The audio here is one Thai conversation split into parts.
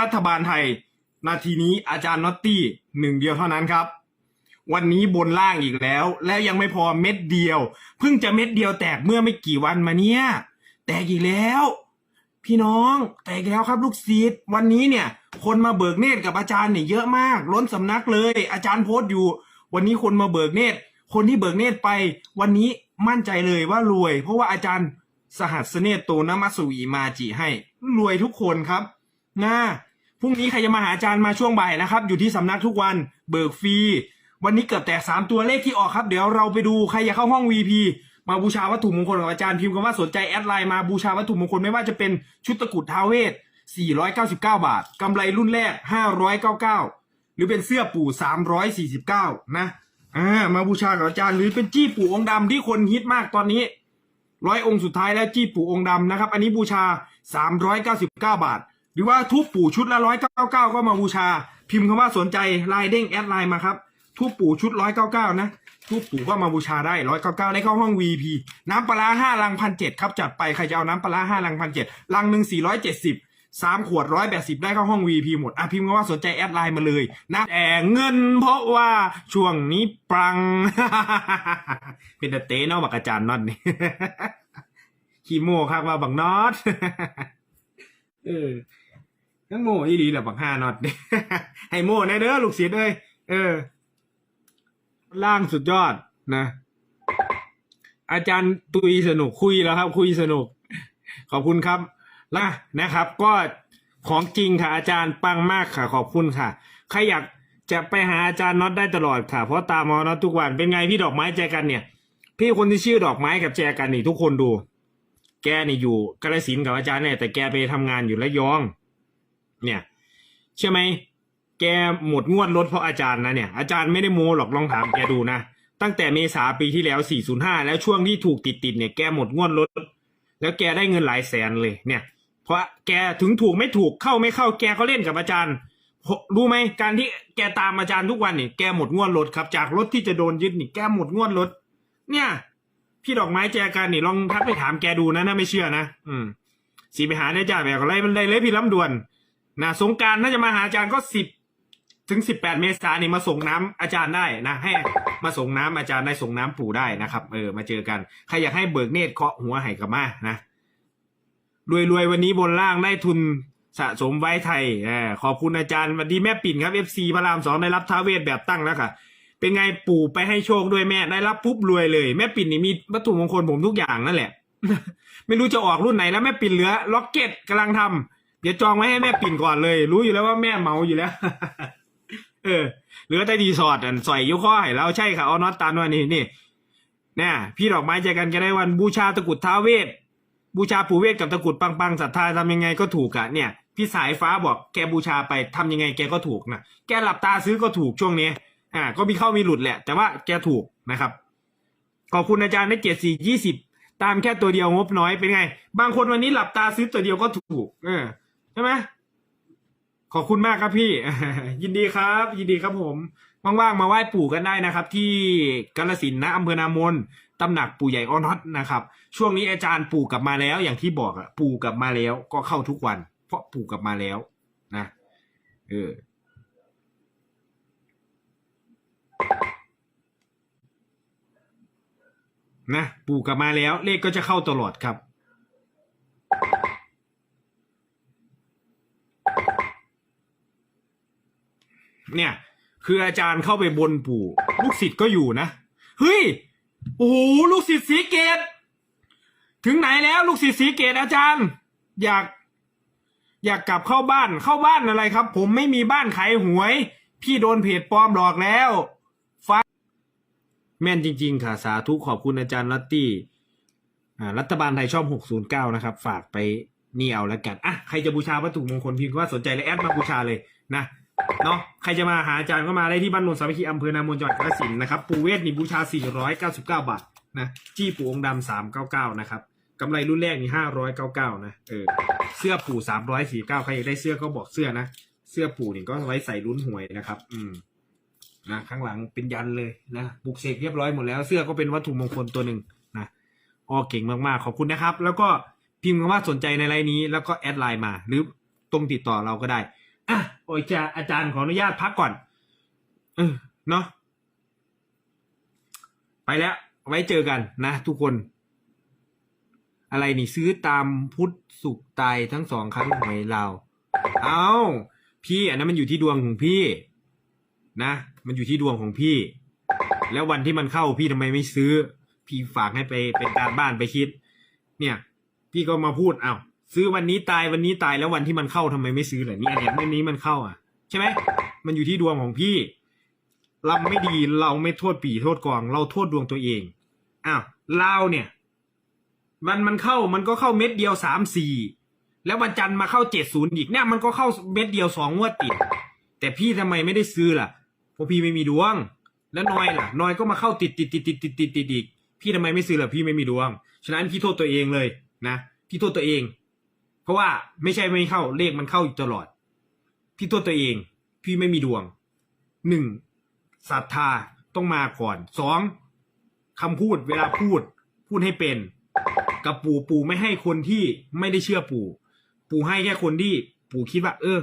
รัฐบาลไทย นาทีนี้อาจารย์น็อตตี้หนึ่งเดียวเท่านั้นครับ วันนี้บนล่างอีกแล้ว และยังไม่พอเม็ดเดียวเพิ่งจะเม็ดเดียวแตกเมื่อไม่กี่วันมาเนี่ยแตกอีกแล้ว พี่น้องแตกอีกแล้วครับลูกศิษย์วันนี้เนี่ย คนมาเบิกเนตรกับอาจารย์เนี่ยเยอะมาก ล้นสำนักเลย อาจารย์โพสต์อยู่ วันนี้คนมาเบิกเนตรคนที่เบิกเนตรไป วันนี้มั่นใจเลยว่ารวย เพราะว่าอาจารย์สหัสเนตรโตนมัสวีมาจิให้ รวยทุกคนครับนะ พรุ่งนี้ใครจะมาหาอาจารย์มาช่วงบ่ายนะครับ อยู่ที่สำนักทุกวันเบิกฟรี วันนี้เกือบแตกสามตัวเลขที่ออกครับ เดี๋ยวเราไปดูใครอยากเข้าห้อง VP มาบูชาวัตถุมงคลกับอาจารย์พิมพ์คำว่าสนใจแอดไลน์มาบูชาวัตถุมงคลไม่ว่าจะเป็นชุดตะกรุดท้าวเวท499 บาทกำไรรุ่นแรก 599 หรือเป็นเสื้อปู่ 349 นะอ่ามาบูชากับอาจารย์หรือเป็นจี้ปู่องค์ดำที่คนฮิตมากตอนนี้ร้อยองค์สุดท้ายแล้วจี้ปู่องค์ดำนะครับ อันนี้บูชา 399 บาท รือว่าทุบปู่ชุดละ199ก็มาบูชา พิมพ์คำว่าสนใจไลน์เด้งแอดไลน์มาครับทุบปู่ชุด199นะทุบปู่ก็มาบูชาได้199ได้เข้าห้อง VP น้ำปลาร้า5ลังพันเจ็ดครับจัดไปใครจะเอาน้ำปลาร้า5ลังพันเจ็ดลังหนึ่ง470สามขวดร้อยแปดสิบได้เข้าห้อง VP หมดอะพิมพ์คำว่าสนใจแอดไลน์มาเลยนะแต่เงินเพราะว่าช่วงนี้ปรัง เป็นเต้เนาะบักอาจารย์น็อตนี่ขี้โม่ครับว่าบักน็อตเออ ทั้งโม่อีหลีแหละบักห้าน็อต ให้โม่แน่เด้อลูกศิษย์เอ้ยเออ ล่างสุดยอดนะ อาจารย์ตุยสนุกคุยแล้วครับ คุยสนุก ขอบคุณครับนะนะครับ ก็ของจริงค่ะอาจารย์ปังมากค่ะ ขอบคุณค่ะใครอยากจะไปหาอาจารย์น็อตได้ตลอดค่ะ เพราะตามมอน็อตทุกวันเป็นไงพี่ดอกไม้แจกันเนี่ย พี่คนที่ชื่อดอกไม้กับแจกันนี่ทุกคนดู แกนี่อยู่กาลสินกับอาจารย์เนี่ยแต่แกไปทำงานอยู่ระยอง เนี่ยใช่ไหมแกหมดงวดรถเพราะอาจารย์นะเนี่ยอาจารย์ไม่ได้โมหรอกลองถามแกดูนะตั้งแต่เมษาปีที่แล้ว 405 แล้วช่วงที่ถูกติดติดๆเนี่ยแกหมดงวดรถ แล้วแกได้เงินหลายแสนเลยเนี่ย เพราะแกถึงถูกไม่ถูกเข้าไม่เข้าแกก็เล่นกับอาจารย์ รู้ไหมการที่แกตามอาจารย์ทุกวันนี่แกหมดงวดรถครับ จากรถที่จะโดนยึดนี่แกหมดงวดรถ เนี่ย พี่ดอกไม้แจกันนี่ลองทักไปถามแกดูนะถ้าไม่เชื่อนะ อืมสีไปหาได้จ้าแบบอะไรมันได้เลยพี่ลำดวน นะสงการน่าจะมาหาอาจารย์ก็สิบถึงสิบแปดเมษายนนี่มาส่งน้ำอาจารย์ได้นะให้มาส่งน้ำอาจารย์ได้ส่งน้ำปู่ได้นะครับ เออมาเจอกันใครอยากให้เบิกเนตรเคาะหัวไห่กับมานะรวยรวยวันนี้บนล่างได้ทุนสะสมไว้ไทยอขอบคุณอาจารย์สวัสดีแม่ปิ่นครับเอฟซีพระรามสองได้รับท้าเวทแบบตั้งแล้วค่ะ เป็นไงปู่ไปให้โชคด้วยแม่ได้รับปุ๊บรวยเลย แม่ปิ่นนี่มีวัตถุมงคลผมทุกอย่างนั่นแหละ ไม่รู้จะออกรุ่นไหนแล้วแม่ปิ่นเหลือล็อกเก็ตกำลังทำ เดี๋ยวจองไว้ให้แม่ปิ่นก่อนเลย รู้อยู่แล้วว่าแม่เมาอยู่แล้ว เออเหลือแต่ดีสอดอันสอยอยุข้อให้เราใช่ค่ะเอาน็อตตามวยนี่นี่เนี่ยพี่ดอกไม้ใจกันก็ได้วันบูชาตะกุดท้าเวทบูชาปู่เวทกับตะกุดปังปังๆศรัทธาทำยังไงก็ถูกอะเนี่ย พี่สายฟ้าบอกแกบูชาไปทำยังไงแกก็ถูกนะแกหลับตาซื้อก็ถูกช่วงนี้ อ่า ก็มีเข้ามีหลุดแหละ แต่ว่าแกถูกนะครับ ขอบคุณอาจารย์ได้เจ็ดสี่ยี่สิบตามแค่ตัวเดียวงบน้อยเป็นไง บางคนวันนี้หลับตาซื้อตัวเดียวก็ถูก เออ ช่ไหมขอบคุณมากครับพี่ ยินดีครับ ยินดีครับผม ว่างๆ มาไหว้ปู่กันได้นะครับ ที่กาลสินนะอำเภอนามนตำหนักปู่ใหญ่ออน็อตนะครับ ช่วงนี้อาจารย์ปู่กลับมาแล้ว อย่างที่บอกอะปู่กลับมาแล้วก็เข้าทุกวัน เพราะปู่กลับมาแล้วนะเออนะปู่กลับมาแล้ว เลขก็จะเข้าตลอดครับ เนี่ย คืออาจารย์เข้าไปบนปู่ ลูกศิษย์ก็อยู่นะ เฮ้ย โอ้โหลูกศิษย์สีเกต ถึงไหนแล้วลูกศิษย์สีเกตอาจารย์ อยาก อยากกลับเข้าบ้านเข้าบ้านอะไรครับ ผมไม่มีบ้านขายหวย พี่โดนเพจปลอมหลอกแล้วแม่นจริง ๆ ค่ะ สาธุขอบคุณอาจารย์ลัตตี้อ่ารัฐบาลไทยชอบ 609 นะครับ ฝากไปนี่เอาแล้วกัน อะ ใครจะบูชาวัตถุมงคลพิมพ์ว่าสนใจและแอดมาบูชาเลยนะ เนาะใครจะมาหาอาจารย์ก็มาได้ที่บ้านนนท์สามัคคีอำเภอนามนจังหวัดกาฬสินธุ์นะครับปูเวทนี่บูชา 499 บาทนะจี้ปูองค์ดำ399 นะครับกำไรรุ่นแรกนี่599 นะเออเสื้อปู่ 349 ใครอยากได้เสื้อก็บอกเสื้อนะ เสื้อปู่นี่ก็ไว้ใส่ลุ้นหวยนะครับ อืมนะข้างหลังเป็นยันเลยนะปลุกเสกเรียบร้อยหมดแล้วเสื้อก็เป็นวัตถุมงคลตัวหนึ่งนะอ๋อเก่งมากๆขอบคุณนะครับ แล้วก็พิมพ์คำว่าสนใจในไลน์นี้ แล้วก็แอดไลน์มา หรือตรงติดต่อเราก็ได้อะ โอ้ยจะอาจารย์ขออนุญาตพักก่อน เออเนาะไปแล้ว ไว้เจอกันนะ ทุกคน อะไรนี่ซื้อตามพุทธสุขตายทั้งสองครั้งหวยเรา เอาพี่อันนั้นมันอยู่ที่ดวงของพี่ นะ มันอยู่ที่ดวงของพี่ แล้ววันที่มันเข้าพี่ทำไมไม่ซื้อ พี่ฝากให้ไปเป็นการบ้านไปคิด เนี่ย พี่ก็มาพูดเอา้า ซื้อวันนี้ตายวันนี้ตายแล้ววันที่มันเข้าทำไมไม่ซื้อล่ะเนี่ยเนี่ยวันนี้มันเข้าอะ ใช่ไหมมันอยู่ที่ดวงของพี่ เราไม่ดีเราไม่โทษปีโทษกอง เราโทษดวงตัวเองอ้าวเราเนี่ย มันมันเข้ามันก็เข้าเม็ดเดียวสามสี่แล้ววันจันทร์มาเข้าเจ็ดศูนย์อีกเนี่ยมันก็เข้าเม็ดเดียวสองงวดติด แต่พี่ทำไมไม่ได้ซื้อล่ะเพราะพี่ไม่มีดวง แล้วนอยล่ะนอยก็มาเข้าติดติดติดติดติดติดติดอีกพี่ทำไมไม่ซื้อล่ะพี่ไม่มีดวง ฉะนั้นพี่โทษตัวเองเลยนะพี่โทษตัวเอง เพราะว่าไม่ใช่ไม่เข้าเลขมันเข้าอยู่ตลอด พี่โทษตัวเอง พี่ไม่มีดวงหนึ่งศรัทธาต้องมาก่อนสองคำพูดเวลาพูด พูดให้เป็น กับปู่ปู่ไม่ให้คนที่ไม่ได้เชื่อปู่ ปู่ให้แค่คนที่ ปู่คิดว่า เออ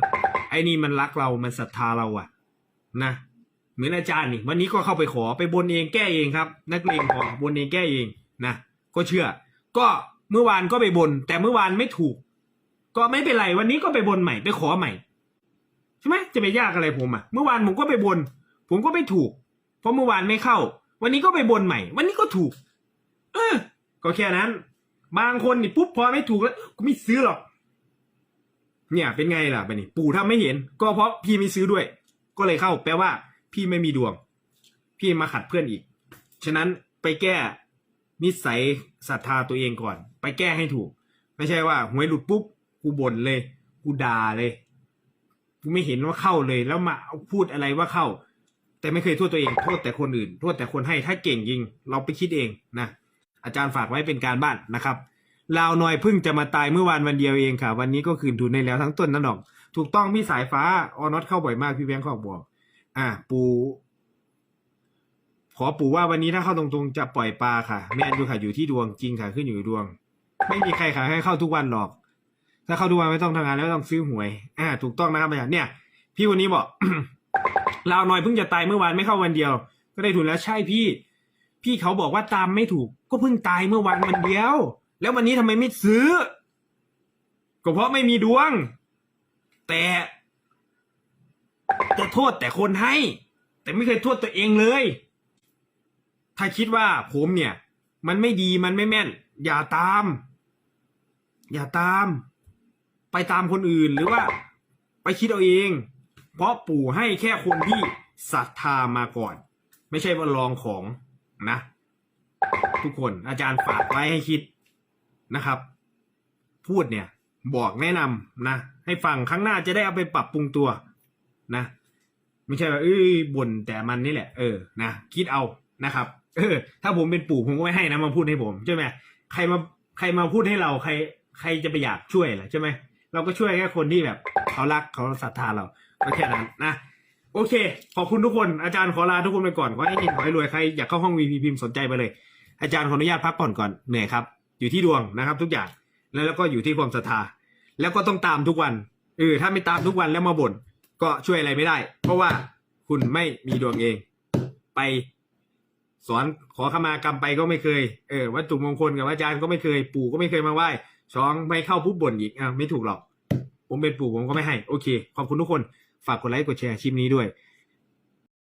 ไอ้นี่มันรักเรามันศรัทธาเราอะนะเหมือนอาจารย์นี่วันนี้ก็เข้าไปขอไปบนเองแก้เองครับ นักเลงขอบนเองแก้เองนะก็เชื่อ ก็เมื่อวานก็ไปบน แต่เมื่อวานไม่ถูก ก็ไม่เป็นไรวันนี้ก็ไปบนใหม่ไปขอใหม่ใช่ไหมจะไปยากอะไรผมอะเมื่อวานผมก็ไปบน ผมก็ไม่ถูก เพราะเมื่อวานไม่เข้า วันนี้ก็ไปบนใหม่ วันนี้ก็ถูก เออ ก็แค่นั้น บางคนนี่ปุ๊บพอไม่ถูกแล้วกูไม่ซื้อหรอก เนี่ยเป็นไงล่ะไปนี่ปู่ถ้าไม่เห็น ก็เพราะพี่ไม่ซื้อด้วย ก็เลยเข้า แปลว่า พี่ไม่มีดวง พี่มาขัดเพื่อนอีก ฉะนั้นไปแก้นิสัยศรัทธาตัวเองก่อน ไปแก้ให้ถูก ไม่ใช่ว่าหวยหลุดปุ๊บ กูบ่นเลย กูด่าเลย กูไม่เห็นว่าเข้าเลย แล้วมาพูดอะไรว่าเข้า แต่ไม่เคยโทษตัวเอง โทษแต่คนอื่น โทษแต่คนให้ถ้าเก่งจริง เราไปคิดเองนะอาจารย์ฝากไว้เป็นการบ้านนะครับลาวน้อยเพิ่งจะมาตายเมื่อวานวันเดียวเองค่ะ วันนี้ก็คืนทุนได้แล้วทั้งต้นทั้งดอก ถูกต้องพี่สายฟ้าออนอตเข้าบ่อยมากพี่แบงค์ขาบอก อะปูขอปู่ว่าวันนี้ถ้าเข้าตรงๆจะปล่อยปลาค่ะ แม่นอยู่ค่ะอยู่ที่ดวงจริงค่ะขึ้นอยู่ที่ดวง ไม่มีใครขายให้เข้าทุกวันหรอก ถ้าเข้าทุกวันไม่ต้องทำงานแล้วต้องซื้อหวย อ่า ถูกต้องนะครับอาจารย์เนี่ย พี่วันนี้บอกลาวน้อยเพิ่งจะตายเมื่อวานไม่เข้าวันเดียว ก็ได้ทุนแล้วใช่พี่ พี่เขาบอกว่าตามไม่ถูก ก็เพิ่งตายเมื่อวานวันเดียว แล้ววันนี้ทำไมไม่ซื้อ ก็เพราะไม่มีดวง แต่จะโทษแต่คนให้ แต่ไม่เคยโทษตัวเองเลย ถ้าคิดว่าผมเนี่ย มันไม่ดีมันไม่แม่น อย่าตาม อย่าตาม ไปตามคนอื่นหรือว่าไปคิดเอาเอง เพราะปู่ให้แค่คนที่ศรัทธามาก่อน ไม่ใช่ว่าลองของนะ ทุกคนอาจารย์ฝากไว้ให้คิดนะครับ พูดเนี่ยบอกแนะนำนะ ให้ฟังครั้งหน้าจะได้เอาไปปรับปรุงตัวนะ ไม่ใช่ว่าเอ้ยบ่นแต่มันนี่แหละ เออนะคิดเอานะครับ เออ ถ้าผมเป็นปู่ผมก็ไม่ให้นะมาพูดให้ผมใช่ไหมใครมาใครมาพูดให้เราใคร ใครจะไปอยากช่วยล่ะใช่ไหม เราก็ช่วยแค่คนที่แบบเขารักเขาศรัทธาเราก็แค่นั้นนะโอเค ขอบคุณทุกคนอาจารย์ขอลาทุกคนไปก่อนขอให้เฮงขอให้รวยใครอยากเข้าห้อง VP พิมพ์สนใจไปเลย อาจารย์ขออนุญาตพักผ่อนก่อนเหนื่อยครับ อยู่ที่ดวงนะครับ ทุกอย่างแล้วแล้วก็อยู่ที่ความศรัทธา แล้วก็ต้องตามทุกวันเออถ้าไม่ตามทุกวันแล้วมาบ่นก็ช่วยอะไรไม่ได้ เพราะว่าคุณไม่มีดวงเอง ไปสอนขอขมากรรมไปก็ไม่เคย เออวัตถุมงคลกับอาจารย์ก็ไม่เคย ปู่ก็ไม่เคยมาไหว้ สองไม่เข้าปุ๊บบ่นอีกอะไม่ถูกหรอก ผมเป็นปู่ผมก็ไม่ให้ โอเค ขอบคุณทุกคน ฝากกดไลค์กดแชร์คลิปนี้ด้วย